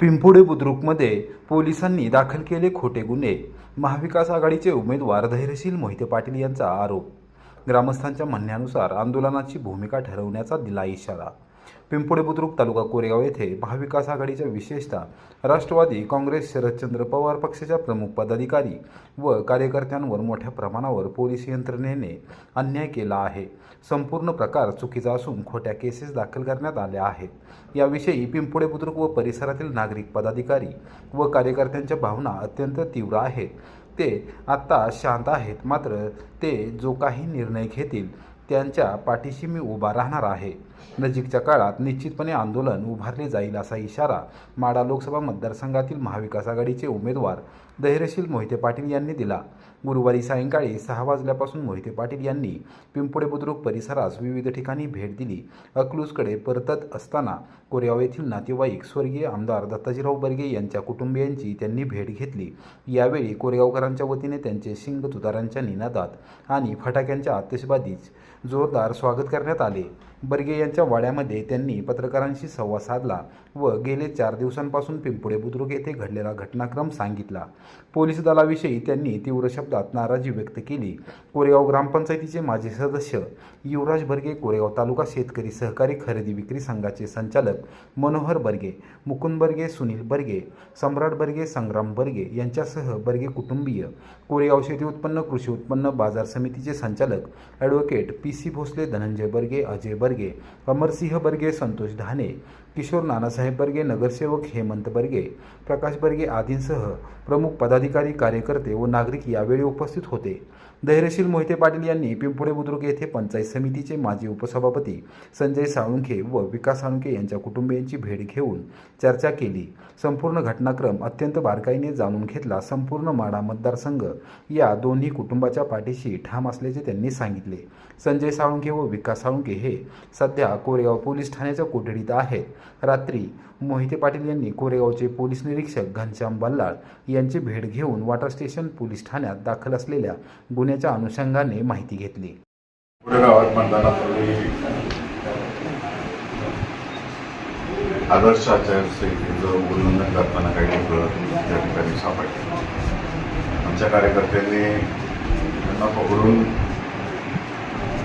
पिंपुडे बुद्रुकमध्ये पोलिसांनी दाखल केले खोटे गुन्हे. महाविकास आघाडीचे उमेदवार धैर्यशील मोहिते पाटील यांचा आरोप. ग्रामस्थांच्या म्हणण्यानुसार आंदोलनाची भूमिका ठरवण्याचा दिला इशारा. पिंपुडे बुद्रुक तालुका कोरेगाव येथे महाविकास आघाडीच्या विशेषतः राष्ट्रवादी काँग्रेस शरदचंद्र पवार पक्षाच्या प्रमुख पदाधिकारी व कार्यकर्त्यांवर मोठ्या प्रमाणावर पोलीस यंत्रणेने अन्याय केला आहे. संपूर्ण प्रकार चुकीचा असून खोट्या केसेस दाखल करण्यात आल्या आहेत. याविषयी पिंपुडे बुद्रुक व परिसरातील नागरिक पदाधिकारी व कार्यकर्त्यांच्या भावना अत्यंत तीव्र आहेत. ते आत्ता शांत आहेत मात्र ते जो काही निर्णय घेतील त्यांच्या पाठीशी मी उभा राहणार आहे. नजीकच्या काळात निश्चितपणे आंदोलन उभारले जाईल असा इशारा माडा लोकसभा मतदारसंघातील महाविकास आघाडीचे उमेदवार धैर्यशील मोहिते पाटील यांनी दिला. गुरुवारी सायंकाळी सहा वाजल्यापासून मोहिते पाटील यांनी पिंपुडे बुद्रुक परिसरास विविध ठिकाणी भेट दिली. अकलूजकडे परतत असताना कोरेगाव येथील नातेवाईक स्वर्गीय आमदार दत्ताजीराव बर्गे यांच्या कुटुंबियांची त्यांनी भेट घेतली. यावेळी कोरेगावकरांच्या वतीने त्यांचे शिंग तुतारांच्या निनादात आणि फटाक्यांच्या आतिषबाजीत जोरदार स्वागत करण्यात आले. बर्गे यांच्या वाड्यामध्ये त्यांनी पत्रकारांशी संवाद साधला व गेले चार दिवसांपासून पिंपुडे बुद्रुक येथे घडलेला घटनाक्रम सांगितला. पोलीस दलाविषयी त्यांनी तीव्र शब्दात नाराजी व्यक्त केली. कोरेगाव ग्रामपंचायतीचे माजी सदस्य युवराज बर्गे कोरेगाव तालुका शेतकरी सहकारी खरेदी विक्री संघाचे संचालक मनोहर बर्गे मुकुंद बर्गे सुनील बर्गे सम्राट बर्गे संग्राम बर्गे यांच्यासह बर्गे कुटुंबीय. कोरेगाव शेती उत्पन्न कृषी उत्पन्न बाजार समितीचे संचालक advocate P C Bhosale Dhananjay Barge Ajay Barge Amarsinh Barge Santosh Dhane Kishor Nanasaheb Barge नगरसेवक हेमंत बर्गे प्रकाश बर्गे आदींसह प्रमुख पदाधिकारी कार्यकर्ते व नागरिक यावेळी उपस्थित होते. धैर्यशील मोहिते पाटील यांनी पिंपुडे बुद्रुक येथे पंचायत समितीचे माजी उपसभापती संजय साळुंखे व विकास साळुंखे यांच्या कुटुंबियांची भेट घेऊन चर्चा केली. संपूर्ण घटनाक्रम अत्यंत बारकाईने जाणून घेतला. संपूर्ण माडा मतदारसंघ या दोन्ही कुटुंबाच्या पाठीशी ठाम असल्याचे त्यांनी सांगितले. संजय साळुंखे व विकास साळुंखे हे सध्या कोरेगाव पोलीस ठाण्याच्या कोठडीत आहेत. रात्री मोहिते पाटील यांनी कोरेगावचे पोलीस निरीक्षक घनश्याम बल्लाळ यांची भेट घेऊन वॉटर स्टेशन पोलीस ठाण्यात दाखल असलेल्या गुन्ह्याच्या अनुषंगाने माहिती घेतली. आदर्श आचारसंहितेचं उल्लंघन करताना काही त्या ठिकाणी सापडले. आमच्या कार्यकर्त्यांनी त्यांना पकडून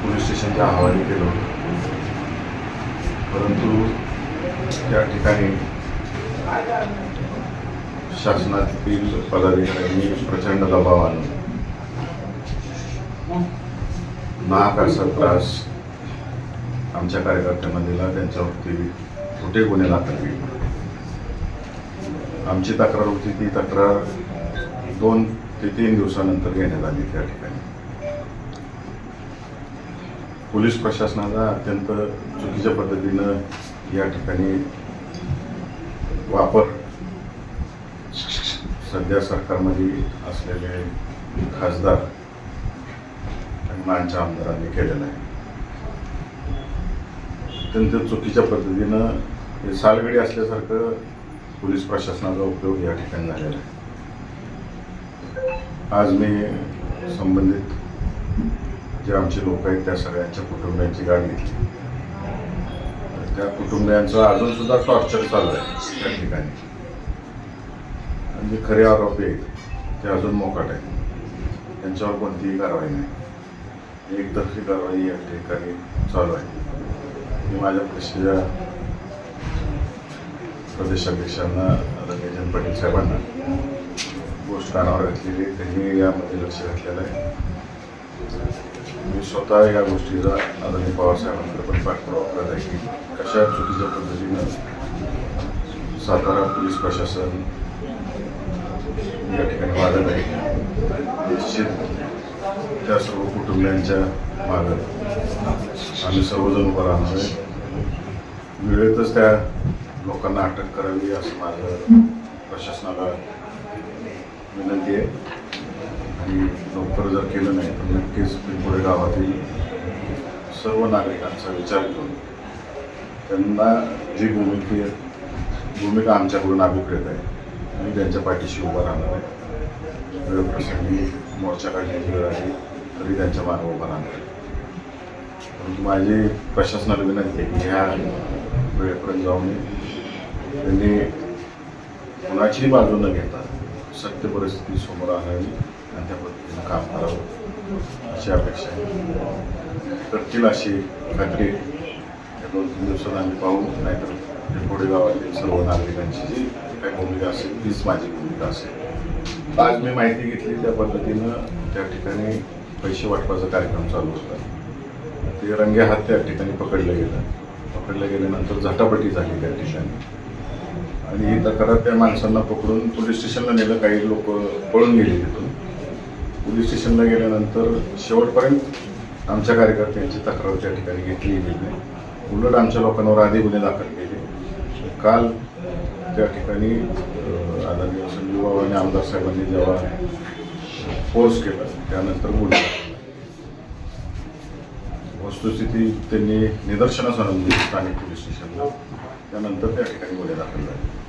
पोलीस स्टेशनच्या हवाली केलं होतं. परंतु त्या ठिकाणी शासनातील पदाधिकाऱ्यांनी प्रचंड दबाव आणून महाकारचा त्रास आमच्या कार्यकर्त्यांना दिला त्यांच्यावरती खोटे गुन्हे दाखल केले आमची तक्रार होती ती तक्रार दोन ते तीन दिवसानंतर घेण्यात आली त्या ठिकाणी. पोलीस प्रशासनाला अत्यंत चुकीच्या पद्धतीनं या ठिकाणी वापर सध्या सरकारमध्ये असलेले खासदार आणि मानच्या आमदारांनी केलेला आहे. अत्यंत चुकीच्या पद्धतीनं हे सालगडी असल्यासारखं पोलीस प्रशासनाचा उपयोग या ठिकाणी झालेला आहे. आज मी संबंधित जे आमचे लोक आहेत त्या सगळ्यांच्या कुटुंबियांची गाठ घेतली. त्या कुटुंबियांचं अजून सुद्धा टॉर्चर चालू आहे त्या ठिकाणी. आणि जे खरे आरोपी आहेत ते अजून मोकाट आहेत. त्यांच्यावर कोणतीही कारवाई नाही. एकतर्फी कारवाई या ठिकाणी चालू आहे. मी माझ्या पक्षाच्या प्रदेशाध्यक्षांना रंजन पाटील साहेबांना गोष्ट कानावर घातलेली त्यांनी यामध्ये लक्ष घातलेलं आहे. मी स्वतः या गोष्टीचा आदरणीय पवारसाहेबांकडे पण पाठपुरावा करत आहे की कशा चुकीच्या पद्धतीनं सातारा पोलीस प्रशासन या ठिकाणी वागत आहे. निश्चित त्या सर्व कुटुंबियांच्या मागत आम्ही सर्वजण उभं राहणार आहे. वेळेतच त्या लोकांना अटक करावी असं माझं प्रशासनाला विनंती आहे. आणि लवकर जर केलं नाही तर नक्कीच पिंपोडे गावातील सर्व नागरिकांचा विचार करून त्यांना जी भूमिका भूमिका आमच्याकडून अभिप्रेत आहे आणि त्यांच्या पाठीशी उभं राहणार आहे. वेळप्रसंगी मोर्चा काढण्याची वेळ आली तरी त्यांच्या मागे उभं राहणार आहे. परंतु माझी प्रशासनाला विनंती आहे की ह्या वेळेपर्यंत जाऊन त्यांनी कुणाचीही बाजू न घेता सत्य परिस्थिती समोर आणावी. काम करावं. अशी अपेक्षा आहे. करतील अशी खात्री दोन तीन दिवसात आम्ही पाहू. नाहीतर पुढे गावातील सर्व नागरिकांची जी काही भूमिका असेल तीच माझी भूमिका असेल. आज मी माहिती घेतली त्या पद्धतीनं त्या ठिकाणी पैसे वाटपाचा कार्यक्रम चालू होता. ते रंगे हात त्या ठिकाणी पकडलं गेलं. पकडलं गेल्यानंतर झटापटी झाली त्या ठिकाणी. आणि ही तक्रार त्या माणसांना पकडून पोलीस स्टेशनला नेलं. काही लोक पळून गेले तिथून. पोलीस स्टेशनला गेल्यानंतर शेवटपर्यंत आमच्या कार्यकर्त्यांची तक्रार त्या ठिकाणी घेतली गेली नाही. उलट आमच्या लोकांवर आधी गुन्हे दाखल केले. काल त्या ठिकाणी आदरणीय संजीव बाबा आणि आमदार साहेबांनी जेव्हा फोर्स केला त्यानंतर गुन्हे वस्तुस्थिती त्यांनी निदर्शनास आणून दिली स्थानिक पोलीस स्टेशनला. त्यानंतर त्या ठिकाणी गुन्हे दाखल झाले.